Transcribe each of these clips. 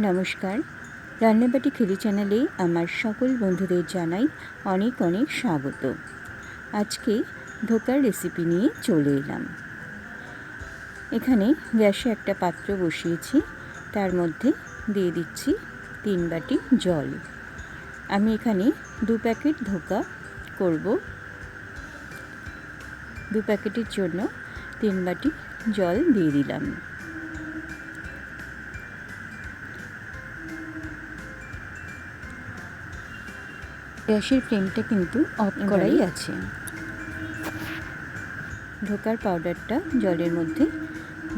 নমস্কার। রান্নাবাটি খেলি চ্যানেলে আমার সকল বন্ধুদের জানাই অনেক অনেক স্বাগত। আজকে ধোকার রেসিপি নিয়ে চলে এলাম। এখানে গ্যাসে একটা পাত্র বসিয়েছি, তার মধ্যে দিয়ে দিচ্ছি তিন বাটি জল। আমি এখানে দু প্যাকেট ধোকা করব। দু প্যাকেটের জন্য তিন বাটি জল দিয়ে দিলাম। গ্যাসের ফ্লেমটা কিন্তু অফ করাই আছে। ঢোকার পাউডারটা জলের মধ্যে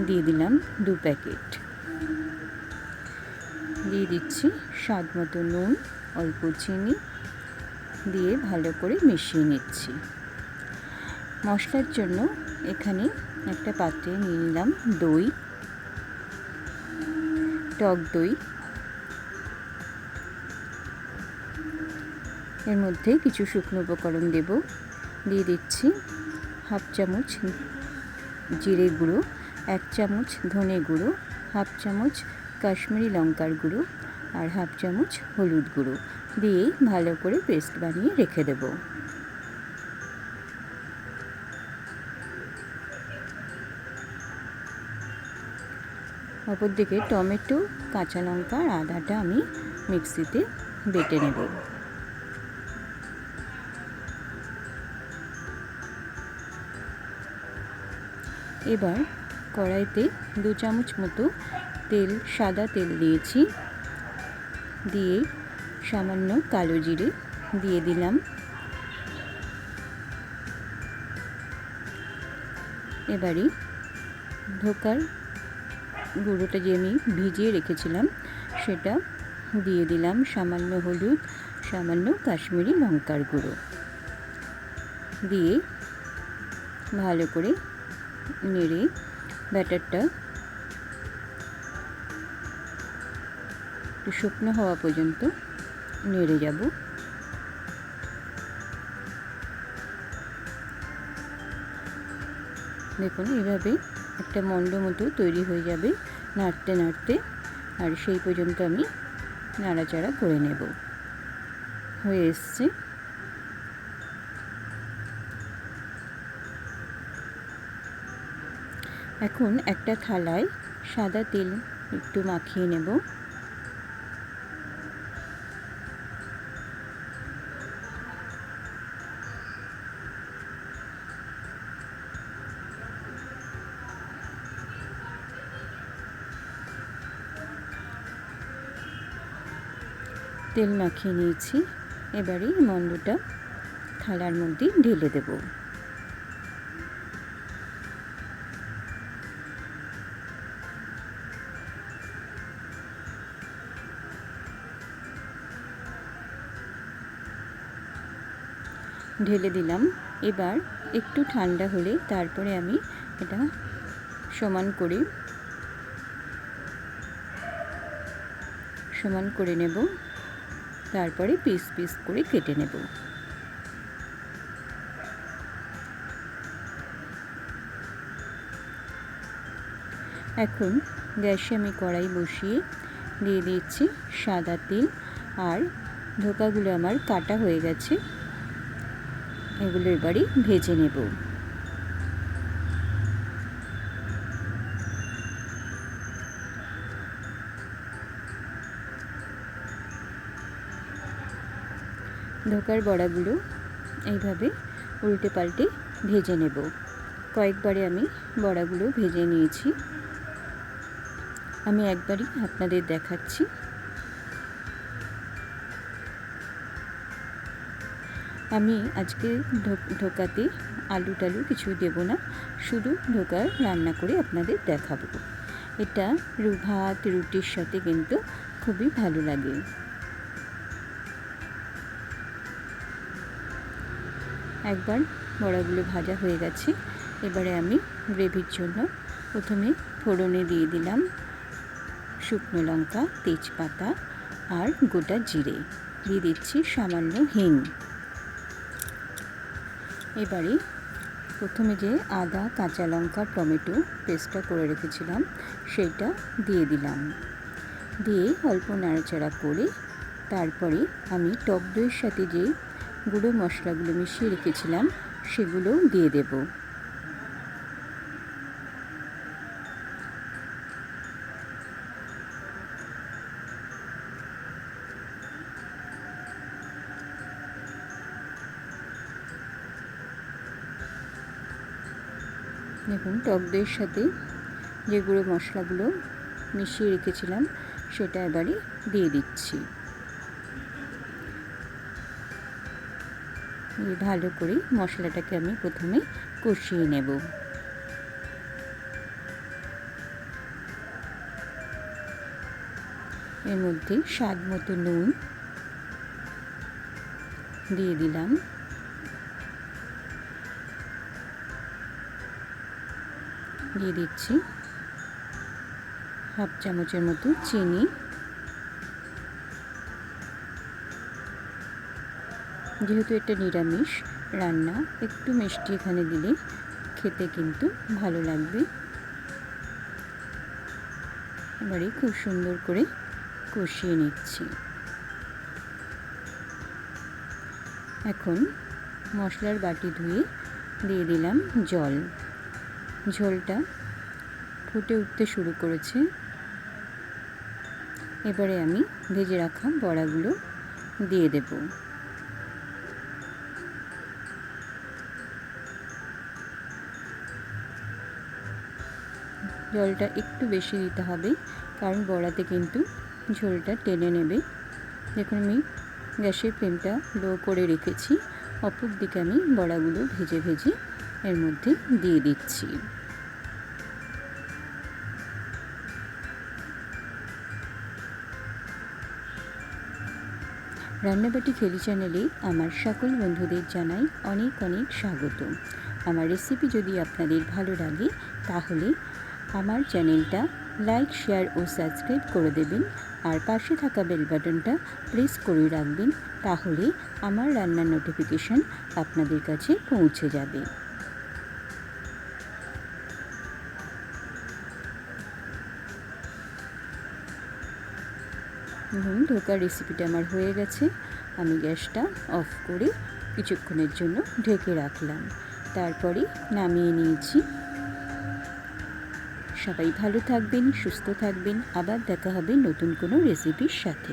দিয়ে দিলাম দু প্যাকেট। দিয়ে দিচ্ছি স্বাদ মতো নুন অল্প চিনি দিয়ে ভালো করে মিশিয়ে নিচ্ছি। মশলার জন্য এখানে একটা পাত্রে নিয়ে নিলাম দই টক দই এর মধ্যে কিছু শুকনো উপকরণ দেব। দিয়ে দিচ্ছি হাফ চামচ জিরে গুঁড়ো, এক চামচ ধনে গুঁড়ো, হাফ চামচ কাশ্মীরি লঙ্কার গুঁড়ো আর হাফ চামচ হলুদ গুঁড়ো দিয়ে ভালো করে পেস্ট বানিয়ে রেখে দেব। অপরদিকে টমেটো, কাঁচা লঙ্কা আর আদাটা আমি মিক্সিতে বেটে নেব। এবার কড়াইতে দু চামচ মতো তেল, সাদা তেল দিয়েছি। দিয়ে সামান্য কালো জিরে দিয়ে দিলাম। এবারে ধোকার গুঁড়োটা যে আমি ভিজিয়ে রেখেছিলাম, সেটা দিয়ে দিলাম সামান্য হলুদ, সামান্য কাশ্মীরি লঙ্কার গুঁড়ো। দিয়ে ভালো করে নেড়ে ব্যাটারটা একটু শুকনো হওয়া পর্যন্ত নেড়ে যাব। দেখুন এভাবে একটা মন্ড মতো তৈরি হয়ে যাবে নাড়তে নাড়তে, আর সেই পর্যন্ত আমি নাড়াচাড়া করে নেব। হয়ে এসছে। এখন একটা থালায় সাদা তেল একটু মাখিয়ে নেব। তেল মাখিয়ে নিয়েছি। এবারে মন্ডটা থালার মধ্যে ঢেলে দেবো। ঢেলে দিলাম। এবার একটু ঠান্ডা হলে তারপরে আমি এটা সমান করে সমান করে নেব। তারপরে পিস পিস করে কেটে নেব। এখন গ্যাসে আমি কড়াই বসিয়ে দিয়ে দিচ্ছি সাদা তেল। আর ধোকাগুলো আমার কাটা হয়ে গেছে। এগুলো এবারই ভেজে নেব। ধোকার বড়াগুলো এইভাবে উল্টে পাল্টে ভেজে নেব। কয়েকবারে আমি বড়াগুলো ভেজে নিয়েছি। আমি একবারই আপনাদের দেখাচ্ছি। আমি আজকে ঢোকাতে আলু টালু কিছু দেব না, শুধু ঢোকার রান্না করে আপনাদের দেখাবো। এটা ভাত রুটির সাথে কিন্তু খুবই ভালো লাগে। একবার বড়াগুলো ভাজা হয়ে গেছে, এবারে আমি গ্রেভির জন্য প্রথমে ফোড়নে দিয়ে দিলাম শুকনো লঙ্কা, তেজপাতা আর গোটা জিরে। দিয়ে দিচ্ছি সামান্য হিং। এবারে প্রথমে যে আদা, কাঁচা লঙ্কা, টমেটো পেস্টটা করে রেখেছিলাম সেটা দিয়ে দিলাম। দিয়ে অল্প নাড়াচাড়া করে তারপরে আমি টক দইয়ের সাথে যে গুঁড়ো মশলাগুলো মিশিয়ে রেখেছিলাম সেগুলো দিয়ে দেব। দেখুন টক দইয়ের সাথে যে গুঁড়ো মশলাগুলো মিশিয়ে রেখেছিলাম, সেটা এবারে দিয়ে দিচ্ছি। ভালো করে মশলাটাকে আমি প্রথমে কষিয়ে নেব। এর মধ্যে স্বাদ মতো নুন দিয়ে দিলাম। দিয়ে দিচ্ছি হাফ চামচের মতো চিনি। যেহেতু এটা নিরামিষ রান্না, একটু মিষ্টি এখানে দিলে খেতে কিন্তু ভালো লাগবে। এবারে খুব সুন্দর করে কষিয়ে নিচ্ছি। এখন মশলার বাটি ধুয়ে দিয়ে দিলাম জল। ঝোলটা ফুটে উঠতে শুরু করেছে। এবারে আমি ভেজে রাখা বড়াগুলো দিয়ে দেব। জলটা একটু বেশি দিতে হবে, কারণ বড়াতে কিন্তু ঝোলটা টেনে নেবে। দেখুন, আমি গ্যাসের ফ্লেমটা লো করে রেখেছি। অপর দিকে আমি বড়াগুলো ভেজে ভেজে এর মধ্যে দিয়ে দিচ্ছি। রান্নাবাটি খেলি চ্যানেলে আমার সকল বন্ধুদের জানাই অনেক অনেক স্বাগত। আমার রেসিপি যদি আপনাদের ভালো লাগে, তাহলে আমার চ্যানেলটা লাইক, শেয়ার ও সাবস্ক্রাইব করে দেবেন। আর পাশে থাকা বেল বাটনটা প্রেস করে রাখবেন, তাহলে আমার রান্নার নোটিফিকেশান আপনাদের কাছে পৌঁছে যাবে। ধরুন ধোকার রেসিপিটা আমার হয়ে গেছে। আমি গ্যাসটা অফ করে কিছুক্ষণের জন্য ঢেকে রাখলাম। তারপরে নামিয়ে নিয়েছি। সবাই ভালো থাকবেন, সুস্থ থাকবেন। আবার দেখা হবে নতুন কোনো রেসিপির সাথে।